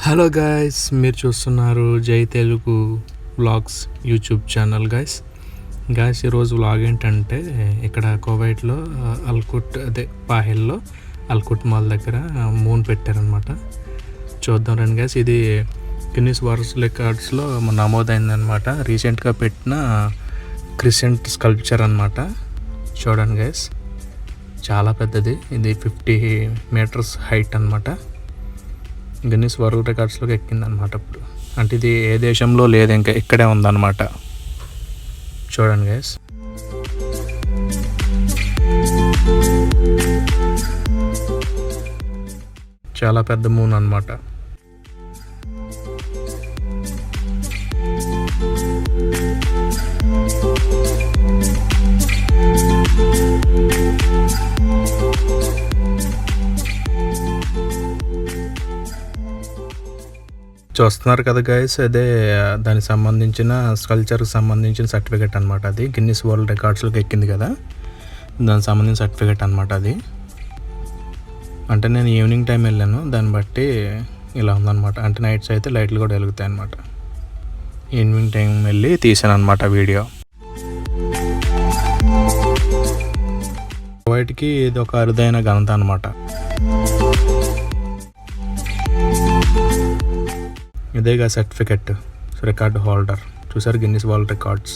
Hello guys మీరు చూస్తున్నారు Jai Telugu vlogs YouTube channel guys guys ఈరోజు వ్లాగ్ ఏంటంటే ఇక్కడ కోవైట్లో అల్కుట్ uh, అదే పాహిల్లో అల్కుట్ మాల్ దగ్గర uh, మూన్ పెట్టారనమాట చూద్దాం రండి గాయస్ ఇది గిన్నిస్ వరల్డ్ రికార్డ్స్లో నమోదైందనమాట రీసెంట్గా పెట్టిన క్రిసెంట్ స్కల్ప్చర్ అనమాట చూడండి గైస్ చాలా పెద్దది. ఇది ఫిఫ్టీ మీటర్స్ హైట్ అనమాట గిన్నిస్ వరల్డ్ రికార్డ్స్లోకి ఎక్కింది అనమాట ఇప్పుడు అంటే ఇది ఏ దేశంలో లేదు ఇంకా ఇక్కడే ఉందన్నమాట. చూడండి గైస్ చాలా పెద్ద మూన్ అనమాట చూస్తున్నారు కదా గైస్ అదే దానికి సంబంధించిన స్కల్చర్కి సంబంధించిన సర్టిఫికేట్ అనమాట అది. గిన్నిస్ వరల్డ్ రికార్డ్స్లోకి ఎక్కింది కదా. దానికి సంబంధించిన సర్టిఫికేట్ అనమాట అది. అంటే నేను ఈవినింగ్ టైం వెళ్ళాను. దాన్ని బట్టి ఇలా ఉందన్నమాట. అంటే నైట్స్ అయితే లైట్లు కూడా వెలుగుతాయి అనమాట ఈవినింగ్ టైం వెళ్ళి తీసాను అనమాట వీడియో వాటికి ఇది ఒక అరుదైన ఘనత అనమాట ఇదేగా సర్టిఫికెట్ రికార్డ్ హోల్డర్ చూసారు Guinness world records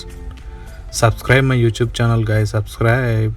subscribe my YouTube channel guys subscribe